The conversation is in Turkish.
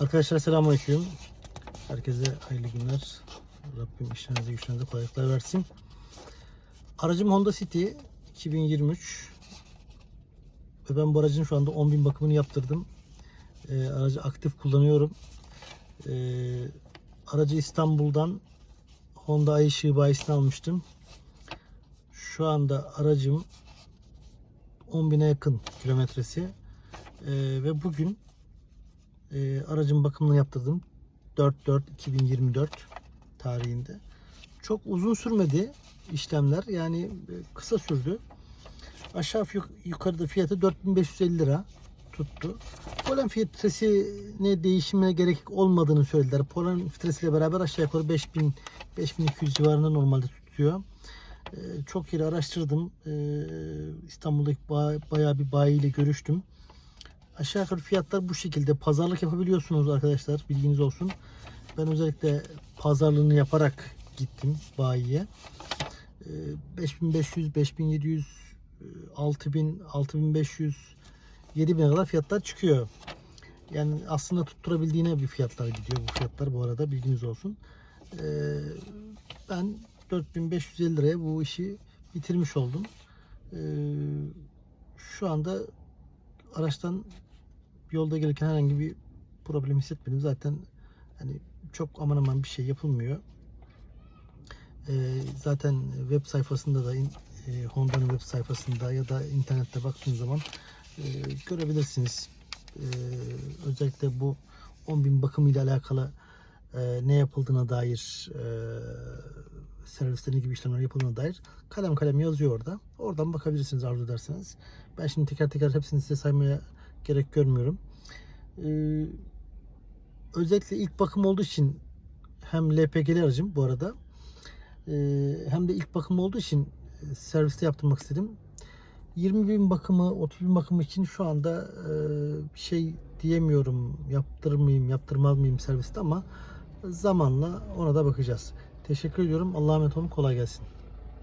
Arkadaşlar selamünaleyküm. Herkese hayırlı günler. Rabbim işlerinize güçlerinize kolaylıklar versin. Aracım Honda City 2023. Ve ben bu aracın şu anda 10.000 bakımını yaptırdım. Ee, aracı aktif kullanıyorum. Ee, aracı İstanbul'dan Honda Ay ışığı bayisini almıştım. Şu anda aracım 10.000'e yakın kilometresi. Ee, ve bugün e, aracın bakımını yaptırdım. 4-4-2024 tarihinde. Çok uzun sürmedi işlemler. Yani e, kısa sürdü. Aşağı yuk- yukarıda fiyatı 4550 lira tuttu. Polen filtresine değişime gerek olmadığını söylediler. Polen filtresiyle beraber aşağı yukarı 5000 5200 civarında normalde tutuyor. Ee, çok yeri araştırdım. Ee, İstanbul'daki ba- bayağı bir bayiyle görüştüm. Aşağı yukarı fiyatlar bu şekilde. Pazarlık yapabiliyorsunuz arkadaşlar. Bilginiz olsun. Ben özellikle pazarlığını yaparak gittim bayiye. Ee, 5500, 5700, e, 6000, 6500, 7000'e kadar fiyatlar çıkıyor. Yani aslında tutturabildiğine bir fiyatlar gidiyor bu fiyatlar bu arada bilginiz olsun. Ee, ben 4550 liraya bu işi bitirmiş oldum. Ee, şu anda araçtan yolda gelirken herhangi bir problem hissetmedim. Zaten hani çok aman aman bir şey yapılmıyor. Ee, zaten web sayfasında da e, Honda'nın web sayfasında ya da internette baktığınız zaman e, görebilirsiniz. Ee, özellikle bu 10.000 bakımı ile alakalı e, ne yapıldığına dair e, servisleri gibi işlemler yapıldığına dair kalem kalem yazıyor orada. Oradan bakabilirsiniz arzu ederseniz. Ben şimdi teker teker hepsini size saymaya gerek görmüyorum. Ee, özellikle ilk bakım olduğu için hem LPG'li aracım bu arada ee, hem de ilk bakım olduğu için e, serviste yaptırmak istedim. 20 bin bakımı, 30 bin bakımı için şu anda e, şey diyemiyorum. Yaptırır yaptırmaz mıyım serviste ama zamanla ona da bakacağız. Teşekkür ediyorum. Allah'a emanet olun. Kolay gelsin.